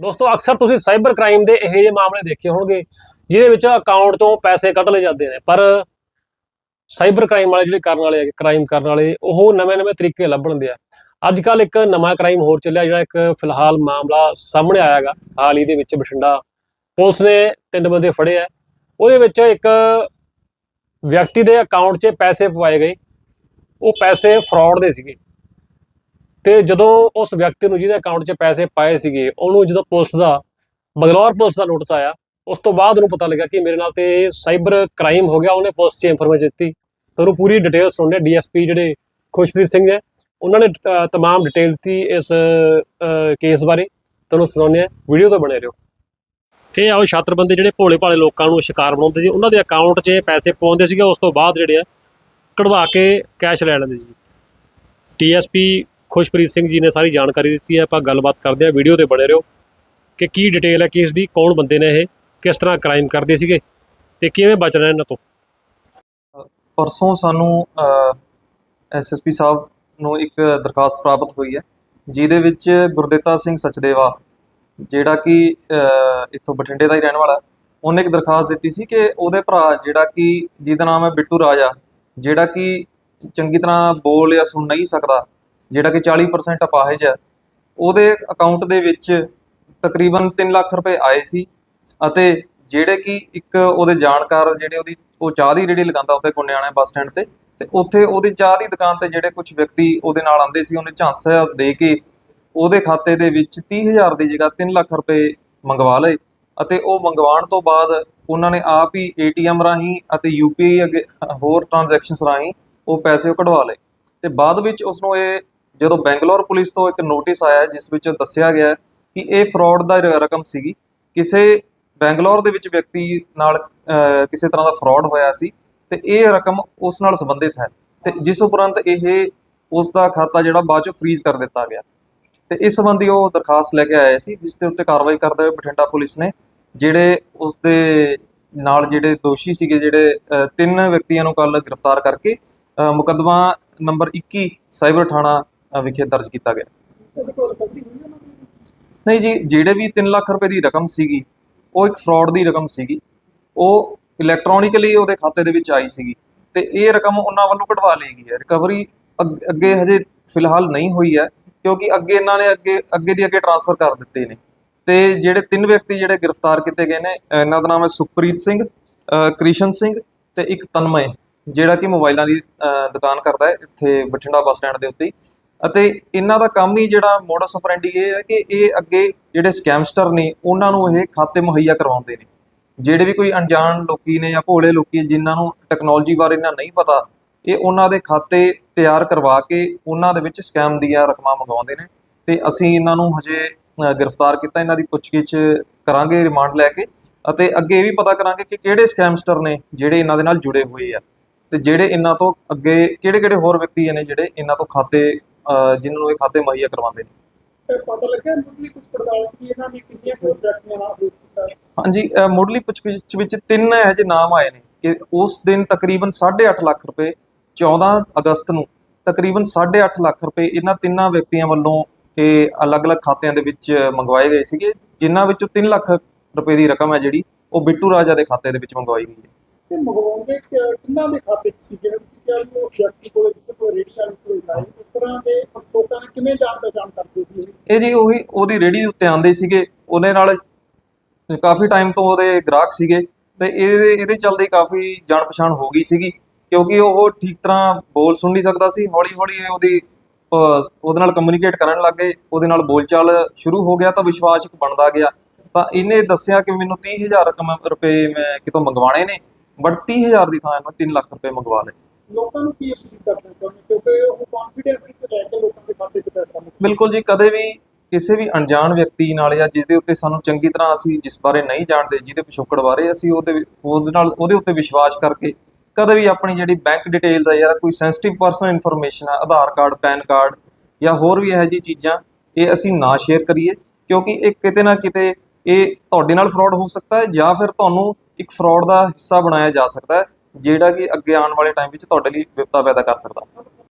ਦੋਸਤੋ, ਅਕਸਰ ਤੁਸੀਂ ਸਾਈਬਰ ਕ੍ਰਾਈਮ ਦੇ ਇਹੋ ਜਿਹੇ ਮਾਮਲੇ ਦੇਖੇ ਹੋਣਗੇ, ਜਿਹਦੇ ਵਿੱਚ ਅਕਾਊਂਟ ਤੋਂ ਪੈਸੇ ਕੱਢ ਲਏ ਜਾਂਦੇ ਨੇ। ਪਰ ਸਾਈਬਰ ਕ੍ਰਾਈਮ ਵਾਲੇ ਜਿਹੜੇ ਕਰਨ ਵਾਲੇ ਕ੍ਰਾਈਮ ਕਰਨ ਵਾਲੇ, ਉਹ ਨਵੇਂ-ਨਵੇਂ ਤਰੀਕੇ ਲੱਭਣ ਦੇ ਆ। ਅੱਜ ਕੱਲ ਇੱਕ ਨਵਾਂ ਕ੍ਰਾਈਮ ਹੋਰ ਚੱਲਿਆ, ਜਿਹੜਾ ਇੱਕ ਫਿਲਹਾਲ ਮਾਮਲਾ ਸਾਹਮਣੇ ਆਇਆ ਹੈਗਾ। ਹਾਲ ਹੀ ਦੇ ਵਿੱਚ ਬਠਿੰਡਾ ਪੁਲਿਸ ਨੇ ਤਿੰਨ ਬੰਦੇ ਫੜੇ ਆ। ਉਹਦੇ ਵਿੱਚ ਇੱਕ ਵਿਅਕਤੀ ਦੇ ਅਕਾਊਂਟ 'ਚ ਪੈਸੇ ਪਵਾਏ ਗਏ। ਉਹ ਪੈਸੇ ਫਰਾਡ ਦੇ ਸੀਗੇ। ਤੇ ਜਦੋਂ ਉਸ ਵਿਅਕਤੀ ਨੂੰ ਜਿਹਦੇ ਅਕਾਊਂਟ 'ਚ ਪੈਸੇ ਪਾਏ ਸੀਗੇ ਉਹਨੂੰ ਜਦੋਂ ਪੁਲਿਸ ਦਾ ਬੰਗਲੌਰ ਪੁਲਿਸ ਦਾ ਨੋਟਿਸ ਆਇਆ ਉਸ ਤੋਂ ਬਾਅਦ ਉਹਨੂੰ ਪਤਾ ਲੱਗਾ ਕਿ ਮੇਰੇ ਨਾਲ ਤੇ ਸਾਈਬਰ ਕ੍ਰਾਈਮ ਹੋ ਗਿਆ ਉਹਨੇ ਪੁਲਿਸ 'ਚ ਇਨਫੋਰਮੇਸ਼ਨ ਦਿੱਤੀ। ਤੇ ਉਹਨੂੰ ਪੂਰੀ ਡਿਟੇਲ ਸੁਣਨੇ ਡੀਐਸਪੀ ਜਿਹੜੇ ਖੁਸ਼ਪ੍ਰੀਤ ਸਿੰਘ ਹੈ ਉਹਨਾਂ ਨੇ ਅ, ਤਮਾਮ ਡਿਟੇਲ ਦਿੱਤੀ ਇਸ ਕੇਸ ਬਾਰੇ ਤੁਹਾਨੂੰ ਸੁਣਾਉਂਦੇ ਆ ਵੀਡੀਓ ਤੋਂ ਬਣੇ ਰਹੋ। ਇਹ ਆਓ ਛਾਤਰ ਬੰਦੇ ਜਿਹੜੇ ਭੋਲੇ ਭਾਲੇ ਲੋਕਾਂ ਨੂੰ ਸ਼ਿਕਾਰ ਬਣਾਉਂਦੇ ਸੀ ਉਹਨਾਂ ਦੇ ਅਕਾਊਂਟ 'ਚ ਪੈਸੇ ਪਾਉਂਦੇ ਸੀਗੇ ਉਸ ਤੋਂ ਬਾਅਦ ਜਿਹੜੇ ਆ ਕਢਵਾ ਕੇ ਕੈਸ਼ ਲੈ ਲੈਂਦੇ ਸੀ। ਡੀਐਸਪੀ ਖੁਸ਼ਪ੍ਰੀਤ ਸਿੰਘ ਜੀ ਨੇ ਸਾਰੀ ਜਾਣਕਾਰੀ ਦਿੱਤੀ ਹੈ, ਆਪਾਂ ਗੱਲਬਾਤ ਕਰਦੇ ਹਾਂ ਵੀਡੀਓ ਤੇ ਬਣੇ ਰਹੋ ਕਿ ਕੀ ਡਿਟੇਲ ਹੈ, ਕੇਸ ਦੀ, ਕੌਣ ਬੰਦੇ ਨੇ ਇਹ, ਕਿਸ ਤਰ੍ਹਾਂ ਕ੍ਰਾਈਮ ਕਰਦੇ ਸੀਗੇ ਤੇ ਕਿਵੇਂ ਬਚਣਾ ਇਹਨਾਂ ਤੋਂ? ਪਰਸੋਂ ਸਾਨੂੰ ਐਸਐਸਪੀ ਸਾਹਿਬ ਨੂੰ ਇੱਕ ਦਰਖਾਸਤ ਪ੍ਰਾਪਤ ਹੋਈ ਹੈ, ਜਿਹਦੇ ਵਿੱਚ ਗੁਰਦਿੱਤਾ ਸਿੰਘ ਸਚਦੇਵਾ, ਜਿਹੜਾ ਕਿ ਇੱਥੋਂ ਬਠਿੰਡੇ ਦਾ ਹੀ ਰਹਿਣ ਵਾਲਾ, ਉਹਨੇ ਇੱਕ ਦਰਖਾਸਤ ਦਿੱਤੀ ਸੀ ਕਿ ਉਹਦੇ ਭਰਾ ਜਿਹੜਾ ਕਿ, ਜਿਹਦਾ ਨਾਮ ਹੈ ਬਿੱਟੂ ਰਾਜਾ, ਜਿਹੜਾ ਕਿ ਚੰਗੀ ਤਰ੍ਹਾਂ ਬੋਲ ਜਾਂ ਸੁਣ ਨਹੀਂ ਸਕਦਾ ਜਿਹੜਾ ਕਿ 40% ਅਪਾਹਿਜ ਹੈ, ਉਹਦੇ ਅਕਾਊਂਟ ਦੇ ਵਿੱਚ ਤਕਰੀਬਨ 3 ਲੱਖ ਰੁਪਏ ਆਏ ਸੀ ਅਤੇ ਜਿਹੜੇ ਕਿ ਇੱਕ ਉਹਦੇ ਜਾਣਕਾਰ ਜਿਹੜੇ ਉਹਦੀ, ਉਹ ਚਾਹ ਦੀ ਰੇੜੀ ਲਗਾਉਂਦਾ ਉੱਥੇ ਗੁੰਨਿਆਣਾ ਬੱਸ ਸਟੈਂਡ ਤੇ ਤੇ ਉੱਥੇ ਉਹਦੀ ਚਾਹ ਦੀ ਦੁਕਾਨ ਤੇ ਜਿਹੜੇ ਕੁਝ ਵਿਅਕਤੀ ਉਹਦੇ ਨਾਲ ਆਉਂਦੇ ਸੀ, ਉਹਨੇ ਝਾਂਸਾ ਦੇ ਕੇ ਉਹਦੇ ਖਾਤੇ ਦੇ ਵਿੱਚ 30000 ਦੀ ਜਗ੍ਹਾ 3 ਲੱਖ ਰੁਪਏ ਮੰਗਵਾ ਲਏ ਅਤੇ ਉਹ ਮੰਗਵਾਉਣ ਤੋਂ ਬਾਅਦ ਉਹਨਾਂ ਨੇ ਆਪ ਹੀ ਏਟੀਐਮ ਰਾਹੀਂ ਅਤੇ ਯੂਪੀਆਈ ਅੱਗੇ ਹੋਰ ਟ੍ਰਾਂਜੈਕਸ਼ਨਸ ਰਾਹੀਂ ਉਹ ਪੈਸੇ ਉਹ ਕਢਵਾ ਲਏ। ਤੇ ਬਾਅਦ ਵਿੱਚ ਉਸ ਨੂੰ ਇਹ ਜਦੋਂ ਬੈਂਗਲੌਰ ਪੁਲਿਸ ਤੋਂ ਇੱਕ ਨੋਟਿਸ ਆਇਆ ਜਿਸ ਵਿੱਚ ਦੱਸਿਆ ਗਿਆ ਕਿ ਇਹ ਫਰਾਡ ਦਾ ਰਕਮ ਸੀਗੀ। ਕਿਸੇ ਬੈਂਗਲੌਰ ਦੇ ਵਿੱਚ ਵਿਅਕਤੀ ਨਾਲ ਕਿਸੇ ਤਰ੍ਹਾਂ ਦਾ ਫਰਾਡ ਹੋਇਆ ਸੀ ਤੇ ਇਹ ਰਕਮ ਉਸ ਨਾਲ ਸੰਬੰਧਿਤ ਹੈ ਤੇ ਜਿਸ ਉਪਰੰਤ ਇਹ ਉਸ ਦਾ ਖਾਤਾ ਜਿਹੜਾ ਬਾਅਦ ਚ ਫ੍ਰੀਜ਼ ਕਰ ਦਿੱਤਾ ਗਿਆ। ਤੇ ਇਸ ਸੰਬੰਧੀ ਉਹ ਦਰਖਾਸਤ ਲੈ ਕੇ ਆਇਆ ਸੀ ਜਿਸ ਦੇ ਉੱਤੇ ਕਾਰਵਾਈ ਕਰਦੇ ਹੋਏ ਬਠਿੰਡਾ ਪੁਲਿਸ ਨੇ ਜਿਹੜੇ ਉਸ ਦੇ ਨਾਲ ਜਿਹੜੇ ਦੋਸ਼ੀ ਸੀਗੇ ਜਿਹੜੇ ਤਿੰਨ ਵਿਅਕਤੀਆਂ ਨੂੰ ਕੱਲ ਗ੍ਰਿਫਤਾਰ ਕਰਕੇ ਅਹ, ਮੁਕੱਦਮਾ ਨੰਬਰ 21 ਸਾਈਬਰ ਥਾਣਾ ਵਿਖੇ ਦਰਜ ਕੀਤਾ ਗਿਆ। ਨਹੀਂ ਜੀ ਜਿਹੜੇ ਵੀ 3 ਲੱਖ ਰੁਪਏ ਦੀ ਰਕਮ ਸੀਗੀ ਉਹ ਇੱਕ ਫਰਾਡ ਦੀ ਰਕਮ ਸੀਗੀ। ਉਹ ਇਲੈਕਟ੍ਰੋਨਿਕਲੀ ਉਹਦੇ ਖਾਤੇ ਦੇ ਵਿੱਚ ਆਈ ਸੀਗੀ ਤੇ ਇਹ ਰਕਮ ਉਹਨਾਂ ਵੱਲੋਂ ਕਢਵਾ ਲਈ ਗਈ ਹੈ। ਰਿਕਵਰੀ ਅੱਗੇ ਹਜੇ ਫਿਲਹਾਲ ਨਹੀਂ ਹੋਈ ਹੈ ਕਿਉਂਕਿ ਅੱਗੇ ਇਹਨਾਂ ਨੇ ਅੱਗੇ ਅੱਗੇ ਦੀ ਅੱਗੇ ਟ੍ਰਾਂਸਫਰ ਕਰ ਦਿੱਤੇ ਨੇ। ਤੇ ਜਿਹੜੇ ਤਿੰਨ ਵਿਅਕਤੀ ਜਿਹੜੇ ਗ੍ਰਿਫਤਾਰ ਕੀਤੇ ਗਏ ਨੇ ਇਹਨਾਂ ਦਾ ਨਾਮ ਹੈ ਸੁਖਪ੍ਰੀਤ ਸਿੰਘ ਕ੍ਰਿਸ਼ਨ ਸਿੰਘ ਤੇ ਇੱਕ ਤਨਮय ਜਿਹੜਾ ਕਿ ਮੋਬਾਈਲਾਂ ਦੀ ਦੁਕਾਨ ਕਰਦਾ ਹੈ ਇੱਥੇ ਬਠਿੰਡਾ ਬੱਸ ਸਟੈਂਡ ਦੇ ਉੱਤੇ। ਅਤੇ ਇਹਨਾਂ ਦਾ ਕੰਮ ਹੀ ਜਿਹੜਾ ਮੋਡਸ ਆਪਰੈਂਡੀ ਇਹ ਹੈ ਕਿ ਇਹ ਅੱਗੇ ਜਿਹੜੇ ਸਕੈਮਸਟਰ ਨੇ, ਉਹਨਾਂ ਨੂੰ ਇਹ ਖਾਤੇ ਮੁਹੱਈਆ ਕਰਵਾਉਂਦੇ ਨੇ। ਜਿਹੜੇ ਵੀ ਕੋਈ ਅਣਜਾਣ ਲੋਕੀ ਨੇ ਜਾਂ ਭੋਲੇ ਲੋਕੀ ਜਿਨ੍ਹਾਂ ਨੂੰ ਟੈਕਨੋਲੋਜੀ ਬਾਰੇ ਇਹਨਾਂ ਨਹੀਂ ਪਤਾ, ਇਹ ਉਹਨਾਂ ਦੇ ਖਾਤੇ ਤਿਆਰ ਕਰਵਾ ਕੇ ਉਹਨਾਂ ਦੇ ਵਿੱਚ ਸਕੈਮ ਦੀਆਂ ਰਕਮਾਂ ਮੰਗਵਾਉਂਦੇ ਨੇ ਤੇ ਅਸੀਂ ਇਹਨਾਂ ਨੂੰ ਹਜੇ ਗ੍ਰਿਫਤਾਰ ਕੀਤਾ, ਇਹਨਾਂ ਦੀ ਪੁੱਛਗਿੱਛ ਕਰਾਂਗੇ, ਰਿਮਾਂਡ ਲੈ ਕੇ ਅਤੇ ਅੱਗੇ ਇਹ ਵੀ ਪਤਾ ਕਰਾਂਗੇ ਕਿ ਕਿਹੜੇ ਸਕੈਮਸਟਰ ਨੇ ਜਿਹੜੇ ਇਹਨਾਂ ਦੇ ਨਾਲ ਜੁੜੇ ਹੋਏ ਆ। ਤੇ ਜਿਹੜੇ ਇਹਨਾਂ ਤੋਂ ਅੱਗੇ ਕਿਹੜੇ ਕਿਹੜੇ ਹੋਰ ਵਿਅਕਤੀ ਨੇ ਜਿਹੜੇ ਇਹਨਾਂ ਤੋਂ ਖਾਤੇ ਜਿਨ੍ਹਾਂ ਨੂੰ ਇਹ ਖਾਤੇ ਮੁਹੱਈਆ ਕਰਵਾਉਂਦੇ ਨੇ। ਪਤਾ ਲੱਗਿਆ ਮੁੱਢਲੀ ਕੁਝ ਪੜਤਾਲ ਕੀ ਇਹਨਾਂ ਦੀ ਕਿੰਨੀਆਂ ਪ੍ਰੋਜੈਕਟਾਂ ਨਾਲ ਹੋਈ ਹਾਂਜੀ ਅ, ਮੁੱਢਲੀ ਪੁੱਛਗਿੱਛ ਵਿੱਚ ਤਿੰਨ ਇਹੋ ਜਿਹੇ ਨਾਮ ਆਏ ਨੇ ਕਿ ਉਸ ਦਿਨ ਤਕਰੀਬਨ 8.5 ਲੱਖ ਰੁਪਏ 14 ਅਗਸਤ ਨੂੰ ਤਕਰੀਬਨ 8.5 ਲੱਖ ਰੁਪਏ ਇਹਨਾਂ ਤਿੰਨਾਂ ਵਿਅਕਤੀਆਂ ਵੱਲੋਂ ਇਹ ਅਲੱਗ-ਅਲੱਗ ਖਾਤਿਆਂ ਦੇ ਵਿੱਚ ਮੰਗਵਾਏ ਗਏ ਸੀਗੇ ਜਿਨ੍ਹਾਂ ਵਿੱਚੋਂ 3 ਲੱਖ ਰੁਪਏ ਦੀ ਰਕਮ ਹੈ ਜਿਹੜੀ ਉਹ ਬਿੱਟੂ ਰਾਜਾ ਦੇ ਖਾਤੇ ਦੇ ਵਿੱਚ ਮੰਗਵਾਈ ਗਈ ਹੈ। ਤੇ ਮੰਗਵਾਉਂਦੇ ਕਿ- ਦੇ ਖਾਤੇ 'ਚ ਸੀ? ਜਿਹੜੇ ਤੁਸੀਂ ਕਿਹਾ ਵੀ ਉਹ ਵਿਅਕਤੀ ਕੋਲੇ ਜਿੱਥੇ ਕੋਈ ਰੇਡੀ ਵਾਲੇ ਕੋਲੇ ਲਾਈ, ਇਸ ਤਰ੍ਹਾਂ ਦੇ ਲੋਕਾਂ ਨੇ ਕਿਵੇਂ ਜਾਣ ਪਛਾਣ ਕਰਦੇ ਸੀ? ਇਹ ਜੀ ਉਹੀ, ਉਹਦੀ ਰੇੜੀ ਉੱਤੇ ਆਂਦੇ ਸੀਗੇ। ਉਹਦੇ ਨਾਲ ਕਾਫੀ ਟਾਈਮ ਤੋਂ ਉਹਦੇ ਗ੍ਰਾਹਕ ਸੀਗੇ ਤੇ ਇਹਦੇ ਇਹਦੇ ਚੱਲਦੇ ਕਾਫੀ ਜਾਣ ਪਛਾਣ ਹੋ ਗਈ ਸੀਗੀ। ਕਿਉਂਕਿ ਉਹ ਠੀਕ ਤਰ੍ਹਾਂ ਬੋਲ ਸੁਣ ਨਹੀਂ ਸਕਦਾ ਸੀ। ਹੌਲੀ ਹੌਲੀ ਉਹਦੀ ਉਹਦੇ ਨਾਲ ਕਮਿਊਨੀਕੇਟ ਕਰਨ ਲੱਗ ਗਏ। ਉਹਦੇ ਨਾਲ ਬੋਲਚਾਲ ਸ਼ੁਰੂ ਹੋ ਗਿਆ ਤਾਂ ਵਿਸ਼ਵਾਸ ਬਣਦਾ ਗਿਆ। ਤਾਂ ਇਹਨੇ ਦੱਸਿਆ ਕਿ ਮੈਨੂੰ 30000 ਰਕਮ ਰੁਪਏ ਮੈਂ ਕਿਤੋਂ ਮੰਗਵਾਣੇ ਨੇ। ਬਟ 30000 ਦੀ ਥਾਂ ਇਹਨੂੰ 3 ਲੱਖ ਰੁਪਏ ਮੰਗਵਾ ਲਏ। ਲੋਕਾਂ ਨੂੰ ਕੀ ਅਪੀਲ ਕਰਦੇ ਚਾਹੁੰਦੇ ਕਿਉਂਕਿ ਉਹ ਕੌਨਫੀਡੈਂਸ ਵਿੱਚ ਰਹਿ ਕੇ ਲੋਕਾਂ ਦੇ ਖਾਤੇ 'ਚ ਪੈਸਾ ਮੁੱਕ ਬਿਲਕੁਲ ਜੀ ਕਦੇ ਵੀ ਕਿਸੇ ਵੀ ਅਣਜਾਣ ਵਿਅਕਤੀ ਨਾਲ ਜਾਂ ਜਿਸ ਦੇ ਉੱਤੇ ਸਾਨੂੰ ਚੰਗੀ ਤਰ੍ਹਾਂ ਅਸੀਂ ਜਿਸ ਬਾਰੇ ਨਹੀਂ ਜਾਣਦੇ ਜਿਹਦੇ ਪਿਛੋਕੜ ਬਾਰੇ ਅਸੀਂ ਉਹਦੇ ਉਹਦੇ ਨਾਲ ਉਹਦੇ ਉੱਤੇ ਵਿਸ਼ਵਾਸ ਕਰਕੇ ਕਦੇ ਵੀ ਆਪਣੀ ਜਿਹੜੀ ਬੈਂਕ ਡਿਟੇਲਸ ਆ ਜਾਂ ਕੋਈ ਸੈਂਸਿਟਿਵ ਪਰਸਨਲ ਇਨਫੋਰਮੇਸ਼ਨ ਆ ਆਧਾਰ ਕਾਰਡ ਪੈਨ ਕਾਰਡ ਜਾਂ ਹੋਰ ਵੀ ਇਹੋ ਜਿਹੀ ਚੀਜ਼ਾਂ ਇਹ ਅਸੀਂ ਨਾ ਸ਼ੇਅਰ ਕਰੀਏ। ਕਿਉਂਕਿ ਇਹ ਕਿਤੇ ਨਾ ਕਿਤੇ ਇਹ ਤੁਹਾਡੇ ਨਾਲ ਫਰਾਡ ਹੋ ਸਕਦਾ ਹੈ ਜਾਂ ਫਿਰ ਤੁਹਾਨੂੰ ਇੱਕ ਫਰਾਡ ਦਾ ਹਿੱਸਾ ਬਣਾਇਆ ਜਾ ਸਕਦਾ ਹੈ, ਜਿਹੜਾ ਕਿ ਅੱਗੇ ਆਉਣ ਵਾਲੇ ਟਾਈਮ ਵਿੱਚ ਤੁਹਾਡੇ ਲਈ ਵਿਪਤਾ ਪੈਦਾ ਕਰ ਸਕਦਾ।